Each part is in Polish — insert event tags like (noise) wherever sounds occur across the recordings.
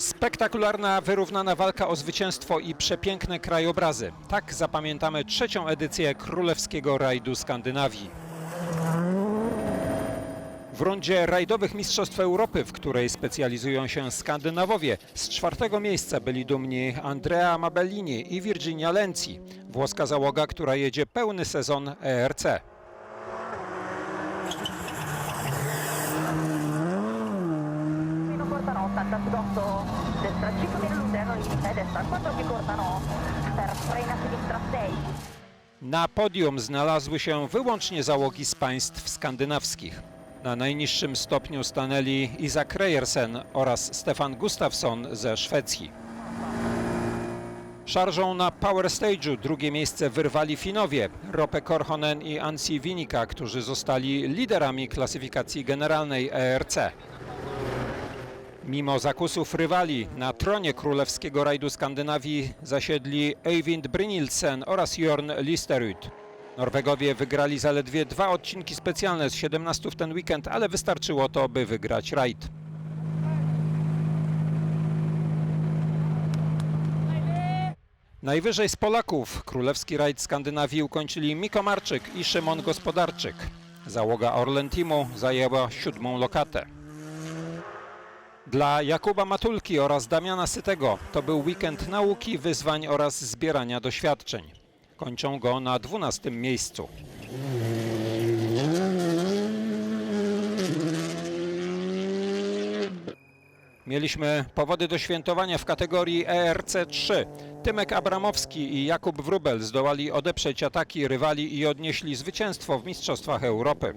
Spektakularna, wyrównana walka o zwycięstwo i przepiękne krajobrazy. Tak zapamiętamy trzecią edycję Królewskiego Rajdu Skandynawii. W rundzie rajdowych Mistrzostw Europy, w której specjalizują się Skandynawowie, z czwartego miejsca byli dumni Andrea Mabellini i Virginia Lenzi, włoska załoga, która jedzie pełny sezon ERC. non cortano 80 sudotto destra 5 viene all'interno limite destra 4 che cortano per frena sinistra 6 Na podium znalazły się wyłącznie załogi z państw skandynawskich. Na najniższym stopniu stanęli Isak Reiersen oraz Stefan Gustafsson ze Szwecji. Szarżą na Power Stage'u drugie miejsce wyrwali Finowie, Rope Korhonen i Ansi Winika, którzy zostali liderami klasyfikacji generalnej ERC. Mimo zakusów rywali na tronie królewskiego rajdu Skandynawii zasiedli Eivind Brynildsen oraz Jorn Listerud. Norwegowie wygrali zaledwie dwa odcinki specjalne z 17 w ten weekend, ale wystarczyło to, by wygrać rajd. Najwyżej z Polaków królewski rajd Skandynawii ukończyli Miko Marczyk i Szymon Gospodarczyk. Załoga Orlen Teamu zajęła siódmą lokatę. Dla Jakuba Matulki oraz Damiana Sytego to był weekend nauki, wyzwań oraz zbierania doświadczeń. Kończą go na 12 miejscu. Mieliśmy powody do świętowania w kategorii ERC3. Tymek Abramowski i Jakub Wrubel zdołali odeprzeć ataki rywali i odnieśli zwycięstwo w Mistrzostwach Europy.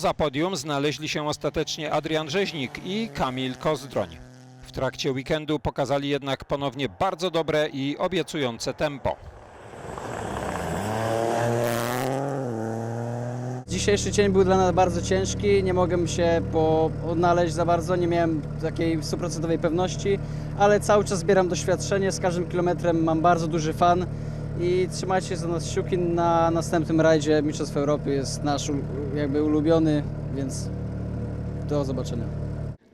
Poza podium znaleźli się ostatecznie Adrian Rzeźnik i Kamil Kozdroń. W trakcie weekendu pokazali jednak ponownie bardzo dobre i obiecujące tempo. Dzisiejszy dzień był dla nas bardzo ciężki, nie mogłem się po odnaleźć za bardzo, nie miałem takiej stuprocentowej pewności, ale cały czas zbieram doświadczenie, z każdym kilometrem mam bardzo duży fan i trzymajcie za nas kciuki na następnym rajdzie Mistrzostw Europy, jest nasz jakby ulubiony, więc do zobaczenia.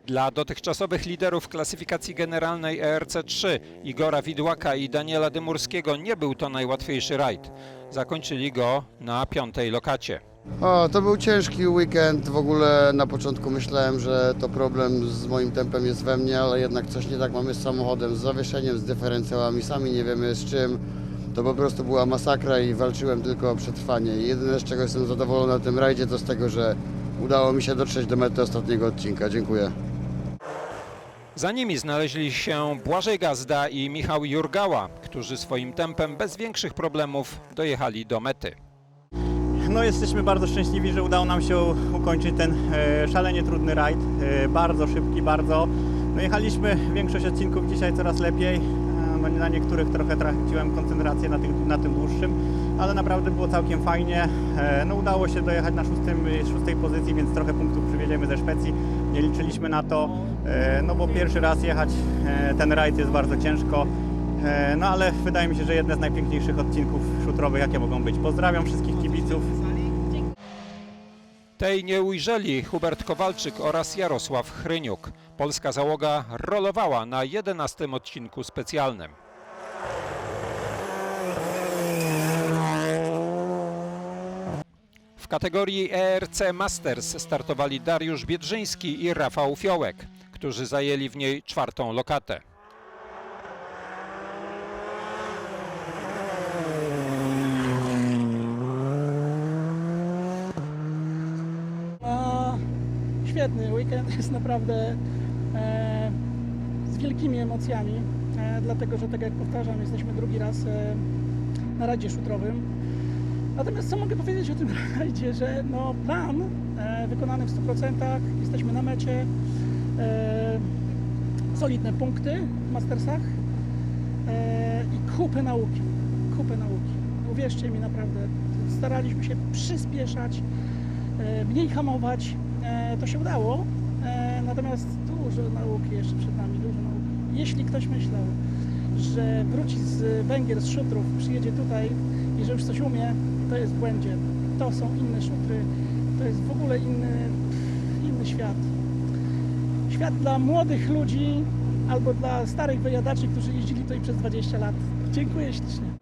Dla dotychczasowych liderów klasyfikacji generalnej ERC3 Igora Widłaka i Daniela Dymurskiego nie był to najłatwiejszy rajd. Zakończyli go na piątej lokacie. O, to był ciężki weekend. W ogóle na początku myślałem, że to problem z moim tempem jest we mnie, ale jednak coś nie tak mamy z samochodem, z zawieszeniem, z dyferencjałami, sami nie wiemy z czym. To po prostu była masakra i walczyłem tylko o przetrwanie. Jedyne z czego jestem zadowolony na tym rajdzie to z tego, że udało mi się dotrzeć do mety ostatniego odcinka. Dziękuję. Za nimi znaleźli się Błażej Gazda i Michał Jurgała, którzy swoim tempem bez większych problemów dojechali do mety. No jesteśmy bardzo szczęśliwi, że udało nam się ukończyć ten e, szalenie trudny rajd. E, bardzo szybki, bardzo. No jechaliśmy większość odcinków dzisiaj coraz lepiej. E, no, na niektórych trochę traciłem koncentrację na tym, na tym dłuższym, ale naprawdę było całkiem fajnie. E, no udało się dojechać na szóstym, szóstej pozycji, więc trochę punktów przywieziemy ze Szwecji. Nie liczyliśmy na to, e, no bo pierwszy raz jechać e, ten rajd jest bardzo ciężko. E, No ale wydaje mi się, że jedne z najpiękniejszych odcinków szutrowych, jakie mogą być. Pozdrawiam wszystkich kibiców. Tej nie ujrzeli Hubert Kowalczyk oraz Jarosław Chryniuk. Polska załoga rolowała na 11 odcinku specjalnym. W kategorii ERC Masters startowali Dariusz Biedrzyński i Rafał Fiołek, którzy zajęli w niej czwartą lokatę. No, świetny weekend jest naprawdę e, z wielkimi emocjami, e, dlatego że tak jak powtarzam, jesteśmy drugi raz e, na radzie szutrowym. Natomiast co mogę powiedzieć o tym (laughs) rajdzie, że no, plan e, wykonany w 100%, jesteśmy na mecie, e, solidne punkty w Mastersach e, i kupę nauki, kupę nauki. Uwierzcie mi naprawdę, staraliśmy się przyspieszać, e, mniej hamować. E, To się udało, e, natomiast dużo nauki jeszcze przed nami, dużo nauki. Jeśli ktoś myślał, że wróci z Węgier, z szutrów, przyjedzie tutaj i że już coś umie, to jest w błędzie. To są inne szutry, to jest w ogóle inny, inny świat. Świat dla młodych ludzi albo dla starych wyjadaczy, którzy jeździli tutaj przez 20 lat. Dziękuję ślicznie.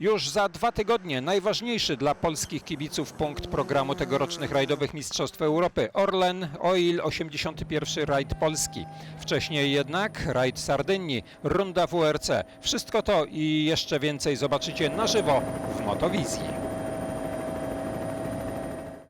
Już za dwa tygodnie najważniejszy dla polskich kibiców punkt programu tegorocznych rajdowych Mistrzostw Europy. Orlen Oil 81 rajd Polski. Wcześniej jednak rajd Sardynii, runda WRC. Wszystko to i jeszcze więcej zobaczycie na żywo w Motowizji.